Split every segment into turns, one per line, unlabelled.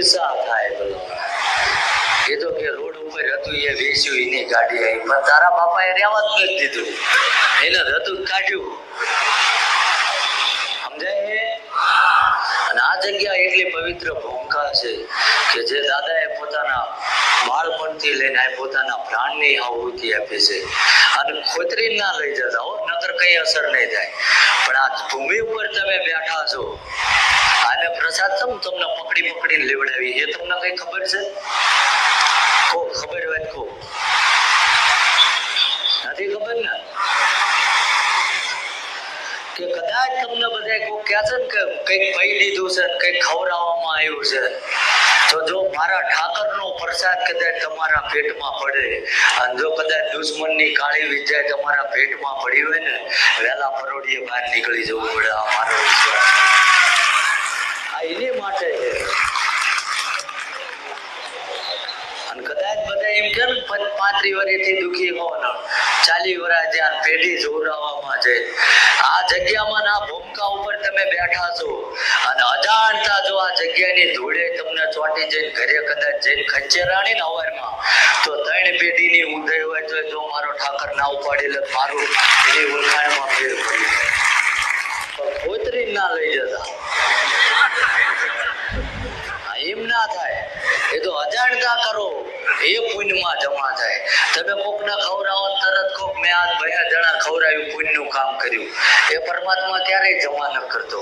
ઈર્ષા થાય બોલો. એ તો કે રોડ ઉપર હતું, એ વેચ્યું, એની ગાડી આવી. પણ તારા બાપાએ રહેવા જ નથી દીધું. એને રતું કાઢ્યું. સમજાય? અને આ જગ્યા એટલી પવિત્ર ભૂમિકા છે કે જે દાદાએ પોતાના બાળપણથી લઈને પોતાના પ્રાણની આહુતિ આપી છે. અને ખોતરી ના લઈ જતા હો નતર કઈ અસર નહીં થાય. પણ આ ભૂમિ ઉપર તમે બેઠા છો. આને પ્રસાદ તમ તમને પકડી પકડીને લેવડાવી. એ તમને કઈ ખબર છે? કો ખબર હોય કો નથી ખબર ને? કે કદાચ તમને બધા કોઈ કહે છે કે કંઈક પઈ દીધું છે કંઈક ખવડાવવામાં આવ્યું છે. તો જો મારા ઠાકરનો પ્રસાદ કદાચ તમારા પેટમાં પડે અને જો કદાચ દુશ્મનની કાળી વિજય તમારા પેટમાં પડી હોય ને, વહેલા પરોડીએ બહાર નીકળી જવું પડે. આ મારો વિશ્વાસ. એની માટે છે. અને કદાચ બધા એમ કે પાંત્રી વર્ષથી દુખી હો ને, ચાલી વર્ષ જ્યાં પેઢી જોડાવામાં છે. આ જગ્યામાં ના ભૂમકા ઉપર તમે બેઠા છો. અને અજાણતા જો આ જગ્યાની ધૂળે તમને ચોંટી જઈને ઘરે કદાચ જઈને ખચ્ચેરાણી ને અવારમાં તો ત્રણ પેઢીની ઊંધાઈ હોય તો જો મારો ઠાકર ના ઉપાડી લે, મારું એની ઓળખાણમાં ફેર પડી ખોતરી ના લઈ જતા હા, એમ ના થાય એ તો અજાણતા કરો એ પુણ્યમાં જમા થાય. તમે કોકને ખવડાવો તરત કોક મેં આ ભાઈ જણા ખવડાવ્યું, પુણ્યનું કામ કર્યું. એ પરમાત્મા ક્યારેય જમા ન કરતો.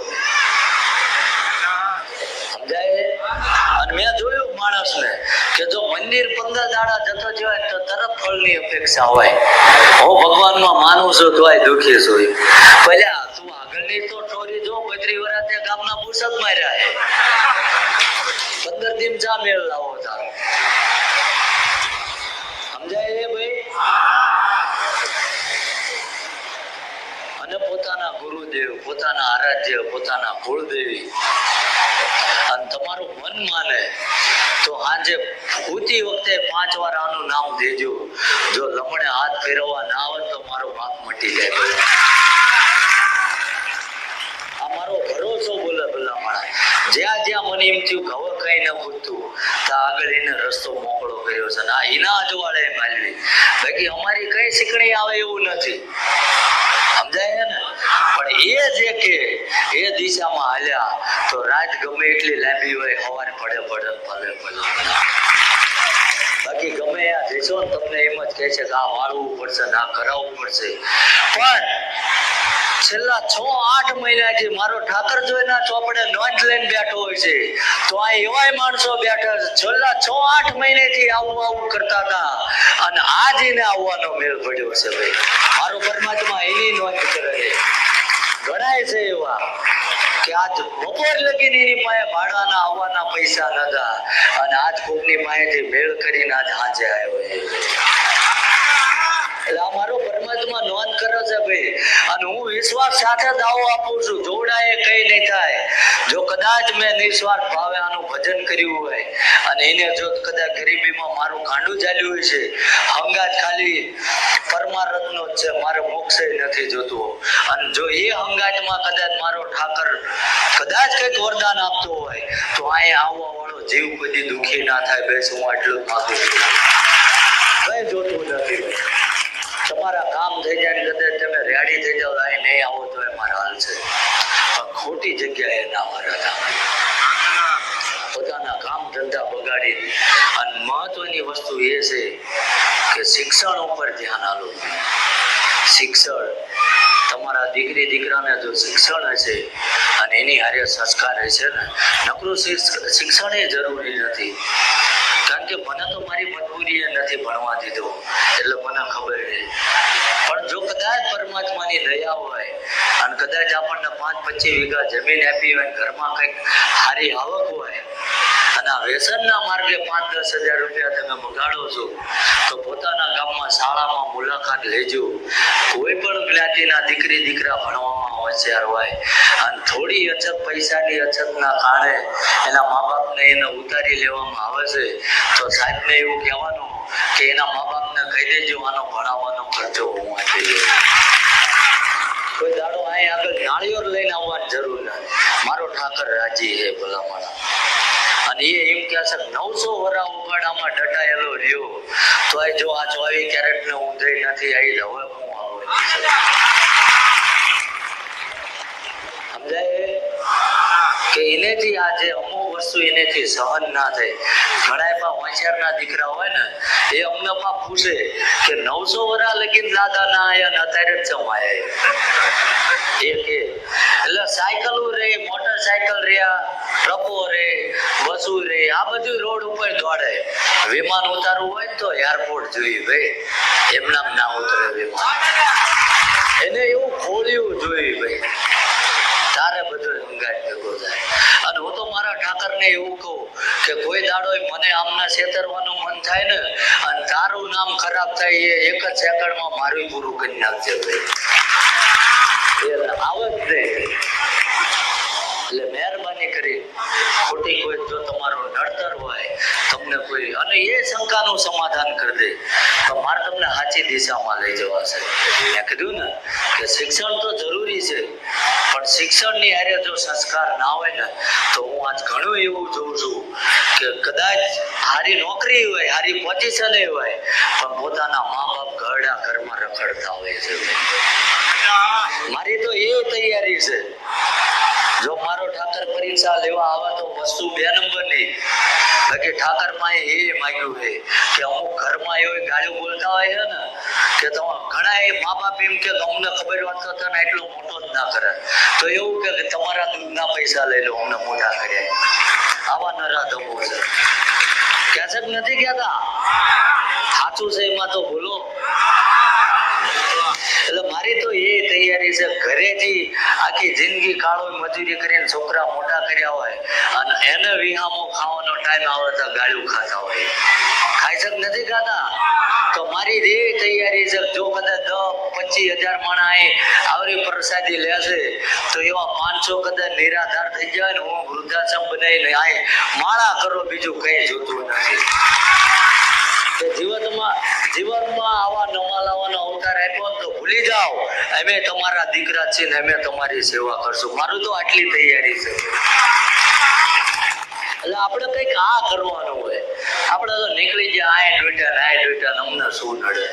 અને મેં જોયું માણસને કે જો મંદિર પંદર દાડા જતો જવાય તો તરત ફળની અપેક્ષા હોય. હું ભગવાનમાં માનું છું, તો દુખી છું. પહેલા તું આગળની તો ચોરી જો બત્રી વર્ષ તે ગામના પુષક માર્યા હે પંદર દિન ચા મેળ લાવો તારો સમજાય એ ભાઈ અને પોતાના ગુરુદેવ પોતાના આરાધ્ય પોતાના કુળદેવી અને તમારું મન માને, તો આજે ભૂતી વખતે પાંચ વાર આનું નામ દેજો. જો લમણે હાથ ફેરવવા ના આવે તો મારો પાપ મટી જાય. ભરોસો બોલે માણા જ્યાં જ્યાં મને એમ થયું હવે કઈ ન પૂછતું, તો આગળ એને રસ્તો મોકળો કર્યો છે. ને એના અજવાળે માલવી બાકી અમારી કઈ શીખણી આવે એવું નથી. સમજાય? એ જે કે એ દિશામાં હાલ્યા. તો રાત ગમે એટલી લાંબી હોય સવાર પડે પડે ભલે ભલે. બાકી ગમે ત્યાં જશો ને, તમને એમ જ કહે છે કે આ વાળવું પડશે ને, આ કરાવવું પડશે. પણ છેલ્લા છ, આઠ મહિનાથી મારો ઠાકર જોઈના ચોપડે નોંધ લઈને બેઠો હોય છે, તો આ એવાય માણસો બેઠા છેલ્લા છ, આઠ મહિનેથી આવું આવું કરતા હતા. અને આજે આવવાનો મેળ પડ્યો છે, ભાઈ. મારો પરમાત્મા એની નોંધ કરે ગણાય છે એવા કે આજ બપોર લગી એની પાસે ભાડાના આવવાના પૈસા નતા. અને આજ કોકની પાસેથી મેળ કરીને આજ હાજે આવ્યો એટલે આ મારો પરમાત્મા નોંધ કરો છે ભાઈ. અને હું વિશ્વાસ સાથે દાવો આપું છું. જોડાય કઈ નહીં થાય. જો કદાચ મેં નિસ્વાર્થ ભાવે આનું ભજન કર્યું હોય અને એને જો કદાચ ગરીબીમાં મારું કાંડું ચાલ્યું હોય છે, હંગાત ખાલી પરમારથનો જ છે. મારે મોક્ષે નથી જોતું. અને જો એ હંગાતમાં કદાચ મારો ઠાકર કદાચ કંઈક વરદાન આપતો હોય, તો અહીંયા આવવા વાળો જીવ બધી દુખી ના થાય. બેસ, હું આટલું જ માગું કઈ જોતું નથી ભાઈ તમારા કામ થઈ જાય ને કદાચ તમે રેડી થઈ જાઓ અહીં નહીં આવો તો એ મારા હાલ છે ખોટી જગ્યાએ ના મારા પોતાના કામ ધંધા બગાડી. અને મહત્વની વસ્તુ એ છે કે શિક્ષણ ઉપર ધ્યાન આલો. શિક્ષણ તમારા દીકરી, દીકરાને જો શિક્ષણ હશે અને એની હારે સંસ્કાર હશે ને, નકરું શિક્ષણ એ જરૂરી નથી. કારણ કે મને તો મારી મજબૂરી નથી ભણવા દીધો. એટલે મને ખબર છે પણ જો કદાચ પરમાત્માની દયા હોય અને કદાચ આપણને પાંચ પચીસ વીઘા જમીન આપી હોય ઘરમાં કંઈક સારી આવક હોય અને આ વ્યસનના માર્ગે પાંચ દસ હજાર રૂપિયા તમે બગાડો છો, તો પોતાના ગામમાં શાળામાં મુલાકાત લેજો. કોઈ પણ જ્ઞાતિના દીકરી, દીકરા ભણવામાં હોશિયાર હોય અને થોડી અછત પૈસાની અછતના કારણે એના મા બાપને એને ઉતારી લેવામાં આવે છે, તો સાહેબને એવું કહેવાનું કે એના મા બાપને કહી દેજો, આનો ભણાવવાનો ખર્ચો હું આપી દઉં. કોઈ દાડો અહીં આગળ નાળિયોર લઈને આવવાની જરૂર નથી મારો ઠાકર રાજી હે ભલામણા. અને એ એમ કે છે, નવસો વરા ઉઘાડામાં ઢટાયેલો રહ્યો. તો જો આ ચોવીસ કેરેટને ઊંધે નથી આવી હવે હું આવું કે એનેથી આજે અમુક વસ્તુ એનેથી સહન ના થાય. ઘણા હોશિયારના દીકરા હોય ને, એ અમને પા પૂછે કે નવસો વરા લગીન દાદા ના આયા ને અત્યારે જ જમાયા એ. કે, એટલે સાયકલો રે મોટરસાયકલ રહ્યા ટ્રકો રે, બસો રે આ બધું રોડ ઉપર દોડે. વિમાન ઉતારવું હોય તો એરપોર્ટ જોઈએ ભાઈ. એમનામ ના ઉતરે વિમાન. એને એવું ખોલ્યું જોઈએ ભાઈ તારે બધું હંગાટ ભેગો થાય અને હું તો મારા ઠાકરને એવું કહું કે કોઈ દાડો મને આમના છેતરવાનું મન થાય ને, અને તારું નામ ખરાબ થાય એ એક જ સેકન્ડમાં મારું પૂરું કરી નાખજે આવે જ નહીં એટલે મહેરબાની કરી. ખોટી કોઈ જો તમારું નડતર હોય. તમને કોઈ અને એ શંકાનું સમાધાન કરી દે, તો મારે તમને સાચી દિશામાં લઈ જવાશે. મેં કીધું ને કે શિક્ષણ તો જરૂરી છે, પણ શિક્ષણની હારે જો સંસ્કાર ના હોય ને, તો હું આજ ઘણું એવું જોઉં છું કે કદાચ હારી નોકરી હોય, હારી પોઝિશન હોય, પણ પોતાના મા બાપ ઘરડા ઘરમાં રખડતા હોય છે. મારી તો એ તૈયારી છે. જો મારો ઠાકર પરીક્ષા લેવા આવે તો વસ્તુ બે નંબરની બાકી ઠાકરમાં એ માગ્યું છે કે અમુક ઘરમાં એવી ગાળું બોલતા હોય છે ને, કે તમે ઘણા એ મા બાપ એમ કે અમને ખબર વાત કરતા ને એટલો મોટો જ ના કરે. તો એવું કે તમારા દૂધના પૈસા લઈ લો, અમને મોટા કર્યા આવા છે. ક્યાં છે કે નથી કહેતા સાચું છે એમાં તો ભૂલો એટલે મારી તો એ તૈયારી છે, ઘરેથી આખી જિંદગી કાળો મજૂરી કરીને છોકરા મોટા કર્યા હોય એને વિહામો ખાવાનો ટાઈમ આવે તો ગાળું ખાતા હોય. ખાઈ શક નથી ખાતા? તો મારી એ તૈયારી છે. જો કદાચ દસ, પચીસ હજાર માણા અહીં આવરી પ્રસાદી લેશે, તો એવા પાંચસો કદાચ નિરાધાર થઈ જાય ને હું વૃદ્ધાશ્રમ બનાવીને અહીં માળા કરો, બીજું કઈ જોતું નથી. તો જીવનમાં જીવનમાં આવા નવા લાવવાનો અવતાર આપ્યો તો ભૂલી જાઓ. અમે તમારા દીકરા છીએ ને અમે તમારી સેવા કરશું. મારું તો આટલી તૈયારી છે. એટલે આપણે કંઈક આ કરવાનું હોય. આપણે તો નીકળી જાય આય ટ્વિટર આય ડોટા અમને શું નડે?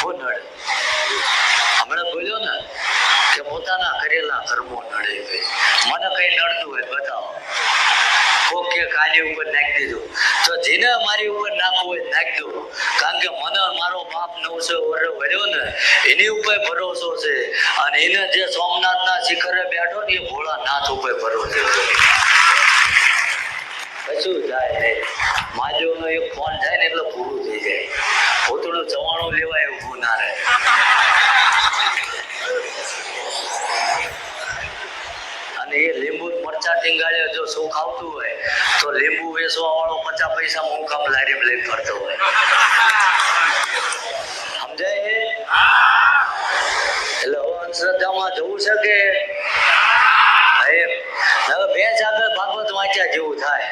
શું નડે? હમણાં બોલ્યો ને કે પોતાના કરેલા કર્મો નડે ભાઈ. મને કઈ નડતું હોય બતાવો. કોક કે કાલી ઉપર નાખી દીધું. તો જેને મારી ઉપર નાખવું હોય નાખી દો. કારણ કે મને મારો બાપ નવસો વર્ષ ભર્યો ને, એની ઉપર ભરોસો છે. અને એને જે સોમનાથના શિખરે બેઠો ને એ ભોળાનાથ ઉપર ભરોસો છે. કશું જાય નહીં માજોનો એક ફોન જાય ને એટલે પૂરું થઈ જાય. પોતાનું ચવાણું લેવાય એવું ના રહે. અને એ લીંબુ મરચા ટીંગાળે જો શું ખાવતું હોય તો લીંબુ વેચવા વાળો પચાસ પૈસા હું કામ લારી લઈને ફરતો હોય. સમજાય? એટલે અંધશ્રદ્ધામાં જવું છે કે હવે હવે ભેંસ આગળ ભાગવત વાંચ્યા જેવું થાય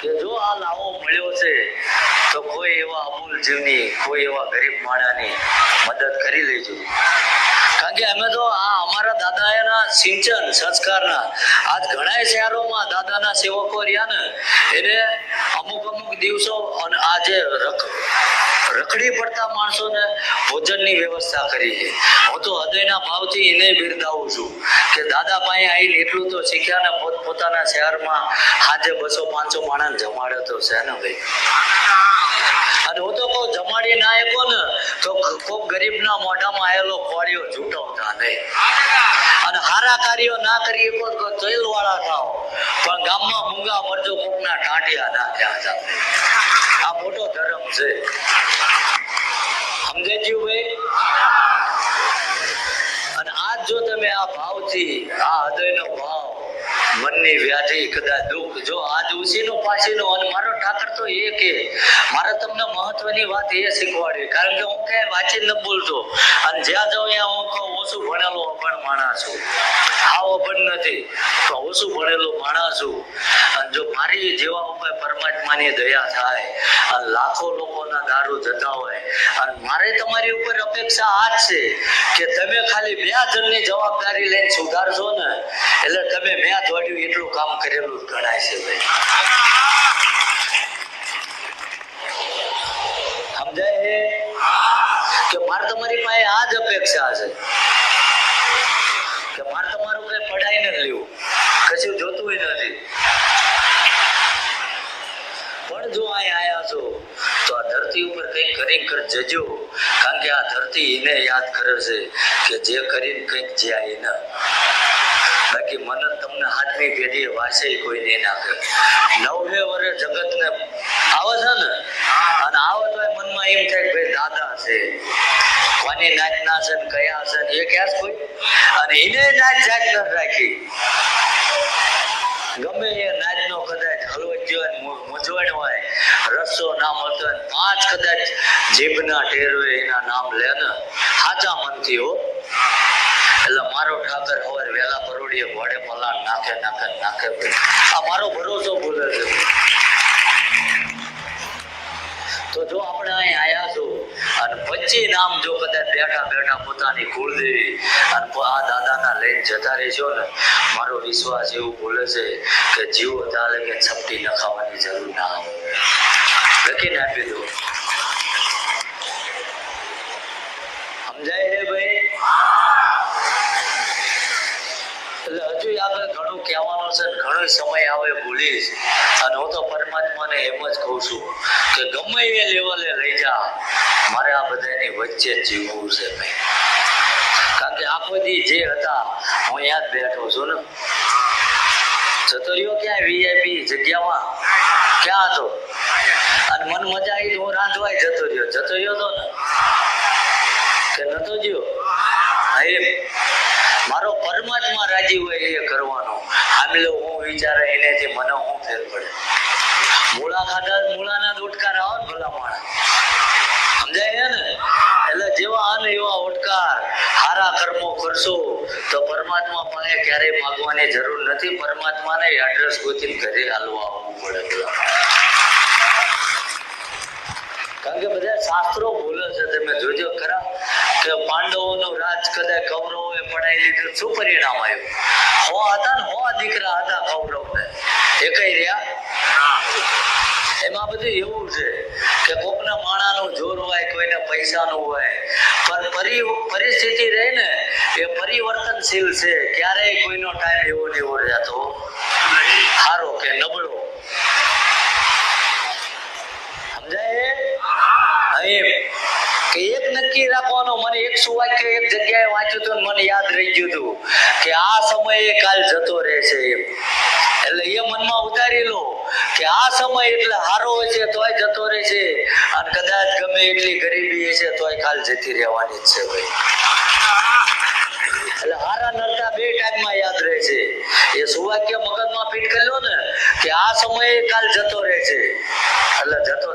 કે જો આ લાવો મળ્યો છે તો કોઈ એવા અમૂલ જીવની કોઈ એવા ગરીબ માણાની મદદ કરી લેજો. કારણ કે અમે તો આ અમારા દાદાના સિંચન સંસ્કારના આજ ઘણા શહેરોમાં દાદાના સેવકો રહ્યા ને, એને અમુક અમુક દિવસો અને આ જે રખ, રખડી પડતા માણસોને ભોજનની વ્યવસ્થા કરી છે. હું તો હૃદયના ભાવથી એને બિરદાવું છું કે દાદા પાસે આવીને એટલું તો શીખ્યા ને પોત પોતાના શહેરમાં આજે બસો પાંચસો માણસ જમાડ્યો તો છે ને ભાઈ? અને હું તો કહું, જમાડી ના આપ્યો ને, તો કોક ગરીબના મોઢામાં આવેલો કોળિયો ઝૂંટવતા નહીં. અને હારા કાર્યો ના કરીએ તો જેલ વાળા થાવ પણ ગામમાં મૂંગા મરજો કોકના ટાંટિયા ના થયા આ મોટો ધર્મ છે. સમજાયું ભાઈ? અને આજ જો તમે આ ભાવથી, આ હૃદયનો ભાવ, મનની વ્યાધિ, કદાચ દુઃખ, જો આજ ઉછીનું પાછીનો, અને મારો ઠાકર તો એ કે મારે તમને મહત્વની વાત એ શીખવાડી. કારણ કે હું ક્યાંય વાંચી ન બોલતો. અને જ્યાં જાઉં ત્યાં હું કહું, ઓછું ભણેલો અભણ માણસ છું. આવ અભણ નથી, તો ઓછું ભણેલો માણસ છું. અને જો મારી જેવા ઉપર પરમાત્માની દયા થાય, અને લાખો લોકોના દારૂ જતા હોય, અને મારે તમારી ઉપર અપેક્ષા આ જ છે કે તમે ખાલી બે જણની જવાબદારી લઈને સુધારશો ને, એટલે તમે મેં દોડ્યું એટલું કામ કરેલું જ ગણાય છે ભાઈ. અપેક્ષા છે કે મારે તમારું કઈ પઢાઈ નથી લેવું. કશું જોતું નથી. પણ જો અહીંયા આવ્યા છો, તો આ ધરતી ઉપર કંઈક કરી કર જજો. કારણ કે આ ધરતી એને યાદ કરે છે કે જે કરીને કંઈક જાય એના. બાકી મન તમને હાથની પેઢી વાસે કોઈ નહીં નાખે. નવે વરે જગતને આવે છે ને? અને આવે તો મનમાં એમ થાય કે ભાઈ દાદા છે. કોની નાચના છે કયા છે એ ક્યાં કોઈ? અને એને નાચ જાત ન રાખી. ગમે એ નાચનો કદાચ હલવજ્યો મૂંઝવણ હોય રસ્તો ના મળતો હોય પાંચ કદાચ જીભના ટેરો એના નામ લે ને, સાચા મનથી હો. એટલે મારો ઠાકર હવે વેલા પરોડીએ ઘોડે પલાણ નાખે નાખે નાખે. આ મારો ભરોસો ભૂલે છે. તો જો આપણે અહીં આયા છો અને વચ્ચે નામ જો કદાચ બેઠા બેઠા પોતાની કુળદેવી અને આ દાદાના લઈને જતા રહેજો ને. મારો વિશ્વાસ એવું બોલે છે કે જીવો ત્યાં લગે છપટી નખાવાની જરૂર ના આવે લખીને આપી દો સમજાય છે ભાઈ? એટલે હજુ આગળ ઘણું કહેવાનું છે ને ઘણો સમય આવે ભૂલીશ. અને હું તો પરમાત્માને એમ જ કહું છું કે ગમે એ લેવલે લઈ જા મારે આ બધાની વચ્ચે જીવવું છે ભાઈ. કારણ કે આખો દી જે હતા, હું યાદ બેઠો છું ને. જતો રહ્યો ક્યાંય વીઆઈપી જગ્યામાં? ક્યાં હતો? અને મન મજા આવી હું રાંધવાય જતો રહ્યો જતો રહ્યો તો ને? કે નતો જ્યો હા મારો પરમાત્મા રાજી હોય એ કરવાનો. આમલો હું વિચારે એનેથી મને હું ફેર પડે? મૂળા ખાધા, મૂળાના જ ઉટકાર આવો ને ભલા માણસ. સમજાય ને? એટલે જેવા અન એવા ઓટકાર હારા કર્મો કરશો તો પરમાત્મા પાસે ક્યારેય માગવાની જરૂર નથી. પરમાત્માને એડ્રેસ ગોતીને ઘરે હાલવા આવવું પડે કારણ કે બધા શાસ્ત્રો બોલે છે તમે જોજો ખરા કે પાંડવોનું રાજ કદાચ કૌરવોએ પડાવી લીધું શું પરિણામ આવ્યું? હો હતા ને હો દીકરા હતા કૌરવને. એ કઈ રહ્યા? એમાં બધું એવું છે કે કોકના માણાનું જોર હોય કોઈને પૈસાનું હોય. પણ પરી પરિસ્થિતિ રહે ને, એ પરિવર્તનશીલ છે. ક્યારેય કોઈનો ટાઈમ એવો નહીં એવો જતો. સારો કે નબળો. સમજાય? અહીં કે એક નક્કી રાખવાનો મને એક સુવાક્ય એક જગ્યાએ વાંચ્યું હતું મને યાદ રહી ગયું હતું કે આ સમયે કાલ જતો રહેશે એમ. એટલે એ મનમાં ઉતારી લો. કે આ સમય એટલે હારો છે, તોય જતો રહે છે. અને કદાચ ગમે એટલી ગરીબી છે, તોય કાલ જતી રહેવાની જ છે ભાઈ. એટલે હારા નરતા બે ટાઈમમાં યાદ રહે છે. એ સુવાક્ય મગજમાં ફીટ કર્યો ને, કે આ સમયે કાલ જતો રહે છે. એટલે જતો